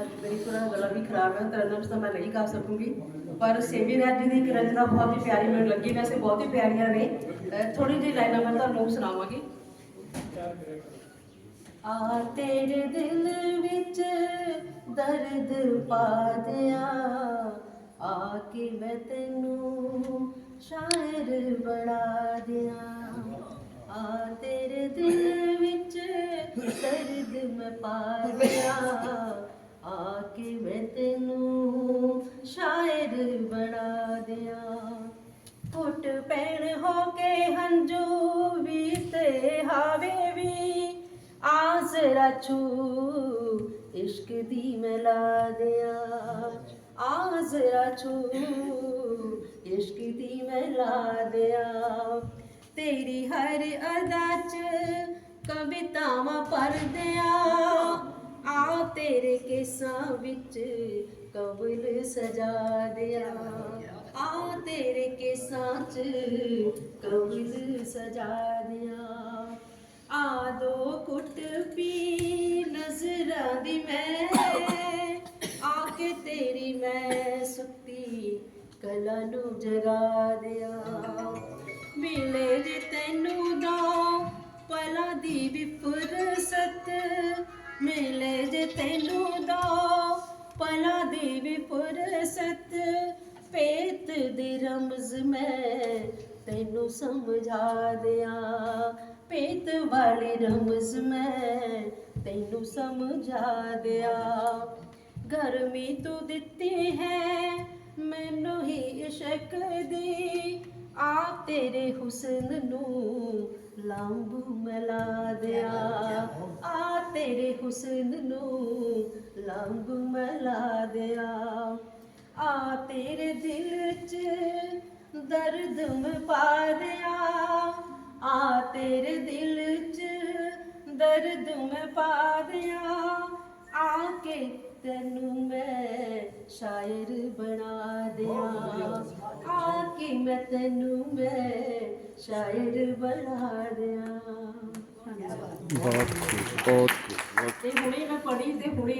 ਅੱਜ ਮੇਰੀ ਥੋੜਾ ਗਲਾ ਵੀ ਖਰਾਬ ਹੈ ਤਰਨਮ ਤਾਂ ਮੈਂ ਨਹੀਂ ਗਾ ਸਕੂੰਗੀ। ਪਰ ਸੇਵੀ ਰਾਜ ਜੀ ਦੀ ਇੱਕ ਰਚਨਾ ਬਹੁਤ ਹੀ ਪਿਆਰੀ ਮੈਨੂੰ ਲੱਗੀ, ਵੈਸੇ ਬਹੁਤ ਹੀ ਪਿਆਰੀਆਂ ਨੇ। ਥੋੜੀ ਜਿਹੀ ਲਾਈਨਾਂ ਮੈਂ ਤੁਹਾਨੂੰ ਸੁਣਾਵਾਂਗੀ। ਆ ਤੇਰੇ ਦਿਲ ਵਿੱਚ ਦਰਦ ਪਾ ਦਿਆ ਆ ਕੇ ਮੈਂ ਤੈਨੂੰ ਸ਼ਾਇਰ ਬਣਾ ਦਿਆਂ। ਆ ਤੇਰੇ ਦਿਲ ਵਿੱਚ ਦਰਦ ਮੈਂ ਪਾ ਦਿਆ। ਆ ਕੇ ਮੈਂ ਤੈਨੂੰ ਸ਼ਾਇਰ ਬਣਾ ਦਿਆਂ। ਘੁੱਟ ਪੈਣ ਹੋ ਕੇ ਹੰਝੂ ਵੀ ਤੇ ਹਾਵੇ ਵੀ ਆਜ਼ਰਾ ਛੂ ਇਸ਼ਕ ਦੀ ਮਿਲਾ ਦਿਆਂ। ਆਜ਼ਰਾ ਛੂ ਇਸ਼ਕ ਦੀ ਮਿਲਾ ਦਿਆਂ। ਤੇਰੀ ਹਰ ਅਦਾ ਚ ਕਵਿਤਾਵਾਂ ਪੜਦਿਆਂ ਆ ਤੇਰੇ ਕੇਸਾਂ ਵਿੱਚ ਕਬਲ ਸਜਾ ਦਿਆ। ਆ ਤੇਰੇ ਕੇਸਾਂ ਚ ਕਬਲ ਸਜਾ ਦਿਆ। ਆ ਦੋ ਕੁੱਟ ਪੀ ਨਜ਼ਰਾਂ ਦੀ ਮੈਂ। ਆ ਕੇ ਤੇਰੀ ਮੈਂ ਸੁੱਤੀ ਕਲਾ ਨੂੰ ਜਗਾ ਦਿਆਂ। ਮਿਲੇ ਜੇ ਤੈਨੂੰ ਮਿਲੇ ਜੇ ਤੈਨੂੰ ਦੋ ਪਲਾਂ ਦੀ ਵੀ ਫੁਰਸਤ ਪੇਤ ਦੀ ਰਮਜ਼ ਮੈਂ ਤੈਨੂੰ ਸਮਝਾ ਦਿਆਂ। ਪੇਤ ਵਾਲੀ ਰਮਜ਼ ਮੈਂ ਤੈਨੂੰ ਸਮਝਾ ਦਿਆਂ। ਗਰਮੀ ਤੂੰ ਦਿੱਤੀ ਹੈ, ਮੈਨੂੰ ਹੀ ਇਸ਼ਕ ਦੀ। ਆ ਤੇਰੇ ਹੁਸਨ ਨੂੰ ਲਾਂਬੂ ਮਿਲਾ ਦਿਆ। ਤੇਰੇ ਹੁਸਨ ਨੂੰ ਲਾਂਬੂ ਮਿਲਾ ਦਿਆਂ। ਆ ਤੇਰੇ ਦਿਲ 'ਚ ਦਰਦ ਮੈਂ ਪਾ ਦਿਆਂ। ਆ ਤੇਰੇ ਦਿਲ 'ਚ ਦਰਦ ਮੈਂ ਪਾ ਦਿਆਂ। ਆ ਕੇ ਤੈਨੂੰ ਮੈਂ ਸ਼ਾਇਰ ਬਣਾ ਦਿਆਂ। ਆ ਕੇ ਮੈਂ ਤੈਨੂੰ ਮੈਂ ਸ਼ਾਇਰ ਬਣਾ ਦਿਆਂ। ਬਹੁਤ ਖੁਸ਼ ਬਹੁਤ ਖੂਬ, ਬਹੁਤ ਤੇ ਹੁਣੇ ਮੈਂ ਪੜ੍ਹੀ ਤੇ ਹੁਣੇ